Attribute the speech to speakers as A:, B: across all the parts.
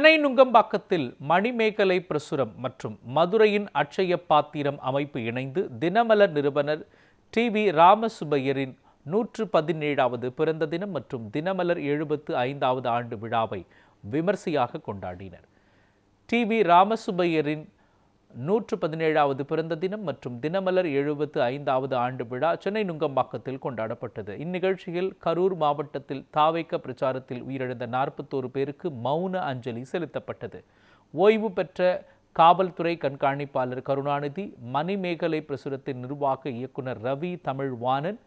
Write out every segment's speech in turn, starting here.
A: சென்னை நுங்கம்பாக்கத்தில் மணிமேகலை பிரசுரம் மற்றும் மதுரையின் அட்சய பாத்திரம் அமைப்பு இணைந்து தினமலர் நிறுவனர் டி வி ராமசுபையரின் நூற்று பதினேழாவது பிறந்த தினம் மற்றும் தினமலர் எழுபத்து ஐந்தாவது ஆண்டு விழாவை விமர்சையாக கொண்டாடினர். டி வி ராமசுபையரின் நூற்று பதினேழாவது பிறந்த தினம் மற்றும் தினமலர் எழுபத்து ஐந்தாவது ஆண்டு விழா சென்னை நுங்கம்பாக்கத்தில் கொண்டாடப்பட்டது. இந்நிகழ்ச்சியில் கரூர் மாவட்டத்தில் தாவேக்க பிரச்சாரத்தில் உயிரிழந்த நாற்பத்தோரு பேருக்கு மௌன அஞ்சலி செலுத்தப்பட்டது. ஓய்வு பெற்ற காவல்துறை கண்காணிப்பாளர் கருணாநிதி மணிமேகலை பிரசுரத்தின் நிர்வாக இயக்குனர் ரவி தமிழ்வாணன்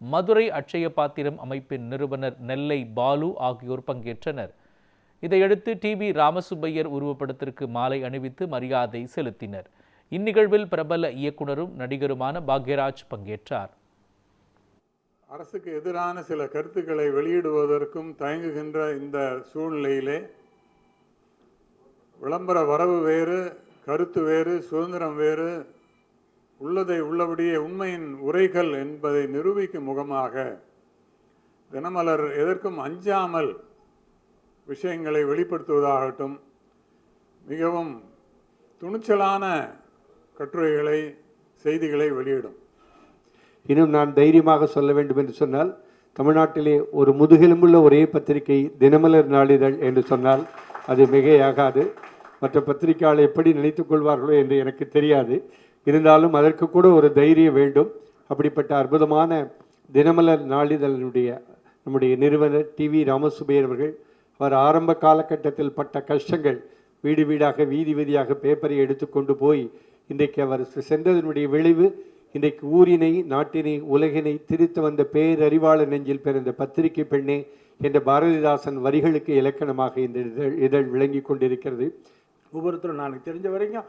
A: மதுரை அட்சய பாத்திரம் அமைப்பின் நிறுவனர் நெல்லை பாலு ஆகியோர் பங்கேற்றனர். இதையடுத்து டி வி ராமசுப்பையர் உருவப்படத்திற்கு மாலை அணிவித்து மரியாதை செலுத்தினர். இந்நிகழ்வில் பிரபல இயக்குனரும் நடிகருமான பாக்யராஜ் பங்கேற்றார்.
B: அரசுக்கு எதிரான சில கருத்துக்களை வெளியிடுவதற்கும் தயங்குகின்ற இந்த சூழ்நிலையிலே விளம்பர வரவு வேறு கருத்து வேறு சுதந்திரம் வேறு உள்ளதை உள்ளபடியே உண்மையின் உரைகள் என்பதை நிரூபிக்கும் முகமாக தினமலர் எதற்கும் அஞ்சாமல் விஷயங்களை வெளிப்படுத்துவதாகட்டும் மிகவும் துணிச்சலான கட்டுரைகளை செய்திகளை வெளியிடும்.
C: இன்னும் நான் தைரியமாக சொல்ல வேண்டும் என்று சொன்னால் தமிழ்நாட்டிலே ஒரு முதுகெலும்புள்ள ஒரே பத்திரிகை தினமலர் நாளிதழ் என்று சொன்னால் அது மிகையாகாது. மற்ற பத்திரிகையாளர் எப்படி நினைத்துக் கொள்வார்களோ என்று எனக்கு தெரியாது. இருந்தாலும் அதற்கு கூட ஒரு தைரியம் வேண்டும். அப்படிப்பட்ட அற்புதமான தினமலர் நாளிதழினுடைய நம்முடைய நிறுவனர் டி வி ராமசுபையர் அவர்கள் அவர் ஆரம்ப காலகட்டத்தில் பட்ட கஷ்டங்கள் வீடு வீடாக வீதி வீதியாக பேப்பரை எடுத்துக்கொண்டு போய் இன்றைக்கு அவர் சென்றதனுடைய விளைவு இன்றைக்கு ஊரினை நாட்டினை உலகினை திருத்த வந்த பேரறிவாளர் நெஞ்சில் பிறந்த பத்திரிகை பெண்ணே என்ற பாரதிதாசன் வரிகளுக்கு இலக்கணமாக இந்த இதழ் இதழ் விளங்கி கொண்டிருக்கிறது.
D: ஒவ்வொருத்தரும் நான் தெரிஞ்ச வரைக்கும்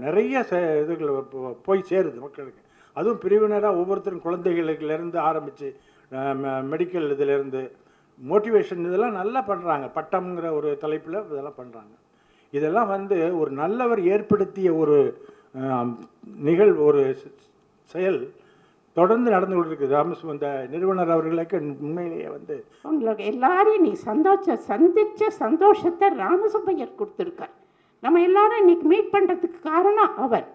D: நிறைய சே- இதுகள் போய் சேருது மக்களுக்கு. அதுவும் பிரிவினராக ஒவ்வொருத்தரும் குழந்தைகளுக்குலேருந்து ஆரம்பித்து மெடிக்கல் இதிலேருந்து மோட்டிவேஷன் இதெல்லாம் நல்லா பண்ணுறாங்க பட்டம்ங்கிற ஒரு தலைப்பில் இதெல்லாம் பண்ணுறாங்க இதெல்லாம் வந்து ஒரு நல்லவர் ஏற்படுத்திய ஒரு நிகழ்வு நிகழ் ஒரு செயல் தொடர்ந்து நடந்து கொண்டிருக்குது ராமஸ் இந்த நிறுவனர் அவர்களுக்கு உண்மையிலேயே வந்து
E: உங்களுக்கு எல்லாரையும் நீ சந்தோஷ சந்திச்ச சந்தோஷத்தை ராமசுப்பையர் கொடுத்துருக்கார். நம்ம எல்லாரும் இன்னைக்கு மீட் பண்ணுறதுக்கு காரணம் அவர்.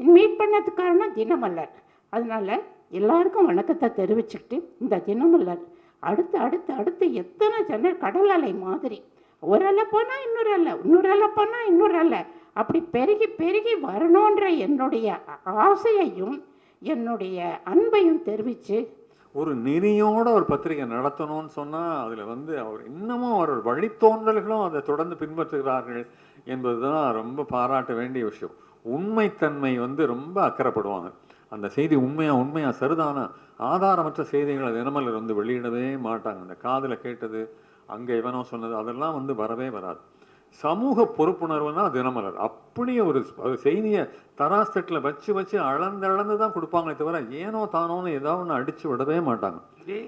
E: மீட் பண்ணதுக்கு காரணம் தினமலர். அதனால எல்லாருக்கும் வணக்கத்தை தெரிவிச்சுக்கிட்டு இந்த தினமலர் அடுத்து அடுத்து அடுத்து எத்தனை ஜன கடல் அலை மாதிரி. ஒரு அலை போனால் இன்னொரு அலை இன்னொரு அலை போனால் இன்னொரு அலை. அப்படி பெருகி பெருகி வரணுன்ற என்னுடைய ஆசையையும் என்னுடைய அன்பையும் தெரிவித்து
F: ஒரு நெறியோட ஒரு பத்திரிகை நடத்தணும்னு சொன்னால் அதில் வந்து அவர் இன்னமும் அவர் வழித்தோன்றல்களும் அதை தொடர்ந்து பின்பற்றுகிறார்கள் என்பதுதான் ரொம்ப பாராட்ட வேண்டிய விஷயம். உண்மைத்தன்மை வந்து ரொம்ப அக்கறைப்படுவாங்க. அந்த செய்தி உண்மையாக உண்மையாக சரிதானா ஆதாரமற்ற செய்திகளை தினமலர் வந்து வெளியிடவே மாட்டாங்க. அந்த காதில் கேட்டது அங்கே இவனோ சொன்னது அதெல்லாம் வந்து வரவே வராது. சமூக பொறுப்புணர்வுனா தினமலர் அப்படி ஒரு செய்தியை தராஸ்தட்டில் வச்சு வச்சு அளந்து அளந்து தான் கொடுப்பாங்களே தவிர ஏனோ தானோன்னு ஏதோ ஒன்று அடித்து விடவே மாட்டாங்க.
G: இது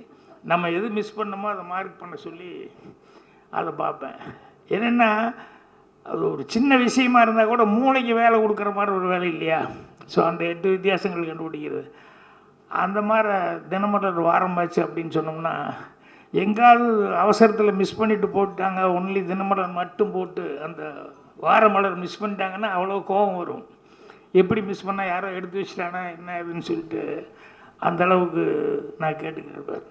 G: நம்ம எது மிஸ் பண்ணோமோ அதை மார்க் பண்ண சொல்லி அதை பார்ப்பேன். என்னென்னா அது ஒரு சின்ன விஷயமா இருந்தால் கூட மூளைக்கு வேலை கொடுக்குற மாதிரி ஒரு வேலை இல்லையா? ஸோ அந்த எட்டு வித்தியாசங்கள் கண்டுபிடிக்கிறது. அந்த மாதிரி தினமலர் வாரமாச்சு அப்படின்னு சொன்னோம்னா எங்காவது அவசரத்தில் மிஸ் பண்ணிட்டு போட்டாங்க ஒன்லி தினமலர் மட்டும் போட்டு அந்த வாரமலர் மிஸ் பண்ணிட்டாங்கன்னா அவ்வளோ கோபம் வரும். எப்படி மிஸ் பண்ணால் யாரோ எடுத்து வச்சிட்டானா என்ன அப்படின்னு சொல்லிட்டு அந்த அளவுக்கு நான் கேட்டுக்கிறேன்